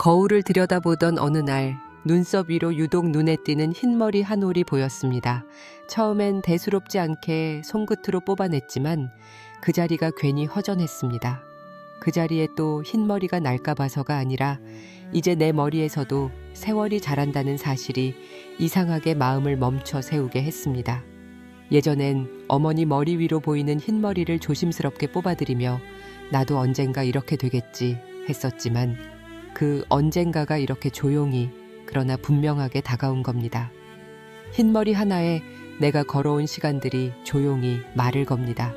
거울을 들여다보던 어느 날 눈썹 위로 유독 눈에 띄는 흰머리 한 올이 보였습니다. 처음엔 대수롭지 않게 손끝으로 뽑아냈지만 그 자리가 괜히 허전했습니다. 그 자리에 또 흰머리가 날까 봐서가 아니라 이제 내 머리에서도 세월이 자란다는 사실이 이상하게 마음을 멈춰 세우게 했습니다. 예전엔 어머니 머리 위로 보이는 흰머리를 조심스럽게 뽑아들이며 나도 언젠가 이렇게 되겠지 했었지만 그 언젠가가 이렇게 조용히 그러나 분명하게 다가온 겁니다. 흰머리 하나에 내가 걸어온 시간들이 조용히 말을 겁니다.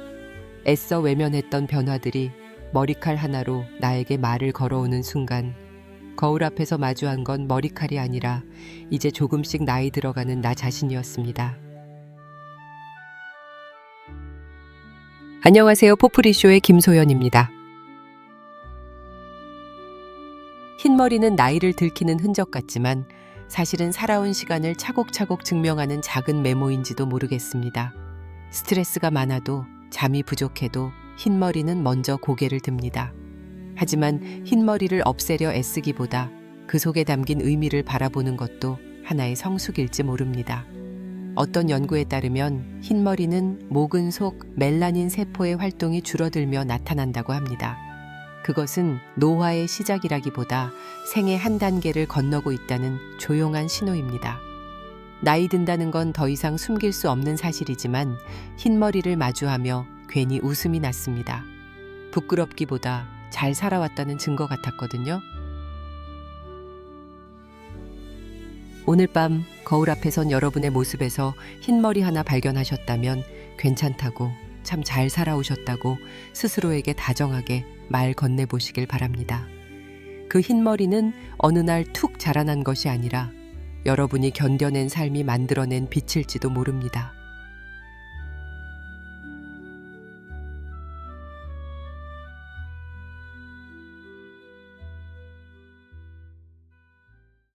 애써 외면했던 변화들이 머리칼 하나로 나에게 말을 걸어오는 순간 거울 앞에서 마주한 건 머리칼이 아니라 이제 조금씩 나이 들어가는 나 자신이었습니다. 안녕하세요. 포프리쇼의 김소연입니다. 흰머리는 나이를 들키는 흔적 같지만 사실은 살아온 시간을 차곡차곡 증명하는 작은 메모인지도 모르겠습니다. 스트레스가 많아도 잠이 부족해도 흰머리는 먼저 고개를 듭니다. 하지만 흰머리를 없애려 애쓰기보다 그 속에 담긴 의미를 바라보는 것도 하나의 성숙일지 모릅니다. 어떤 연구에 따르면 흰머리는 모근 속 멜라닌 세포의 활동이 줄어들며 나타난다고 합니다. 그것은 노화의 시작이라기보다 생의 한 단계를 건너고 있다는 조용한 신호입니다. 나이 든다는 건 더 이상 숨길 수 없는 사실이지만 흰머리를 마주하며 괜히 웃음이 났습니다. 부끄럽기보다 잘 살아왔다는 증거 같았거든요. 오늘 밤 거울 앞에 선 여러분의 모습에서 흰머리 하나 발견하셨다면 괜찮다고 참 잘 살아오셨다고 스스로에게 다정하게 말 건네보시길 바랍니다. 그 흰머리는 어느 날 툭 자라난 것이 아니라 여러분이 견뎌낸 삶이 만들어낸 빛일지도 모릅니다.